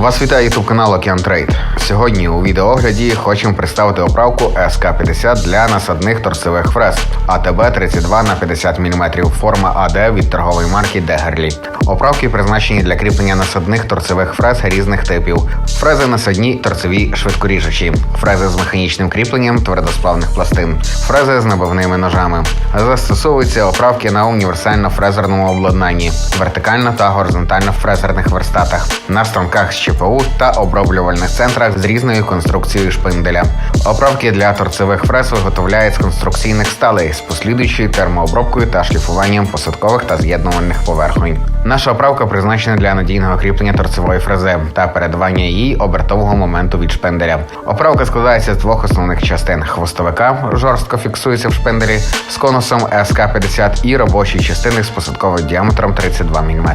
Вас вітає ютуб канал Океан Трейд. Сьогодні у відеоогляді хочемо представити оправку СК-50 для насадних торцевих фрез АТБ 32 на 50 мм форма АД від торгової марки Дегерлі. Оправки призначені для кріплення насадних торцевих фрез різних типів. Фрези насадні, торцеві, швидкоріжучі, фрези з механічним кріпленням твердосплавних пластин, фрези з набивними ножами. Застосовуються оправки на універсально-фрезерному обладнанні, вертикально та горизонтально фрезерних верстатах, на станках з ЧПУ та оброблювальних центрах з різною конструкцією шпинделя. Оправки для торцевих фрез виготовляють з конструкційних сталей з послідуючою термообробкою та шліфуванням посадкових та з'єднувальних поверхонь. Наша оправка призначена для надійного кріплення торцевої фрези та передавання її обертового моменту від шпенделя. Оправка складається з двох основних частин: хвостовика жорстко фіксується в шпенделі з конусом СК-50 і робочої частини з посадковим діаметром 32 мм.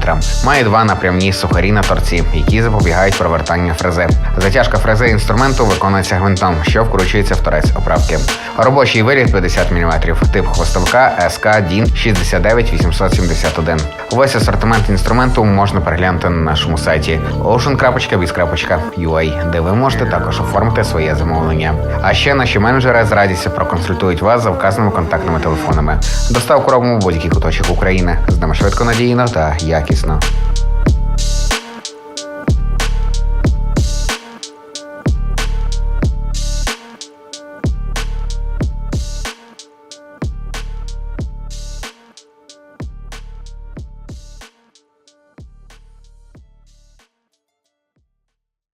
Має два напрямні сухарі на торці, які запобігають провертанню фрези. Затяжка фрези інструменту виконується гвинтом, що вкручується в торець оправки. Робочий виріб 50 мм, тип хвостовика СК DIN 69871. Увесь асортимент інструменту можна переглянути на нашому сайті ocean.biz.ua, де ви можете також оформити своє замовлення. А ще наші менеджери з радістю проконсультують вас за вказаними контактними телефонами. Доставку робимо в будь-який куточок України. З нами швидко надійно та якісно.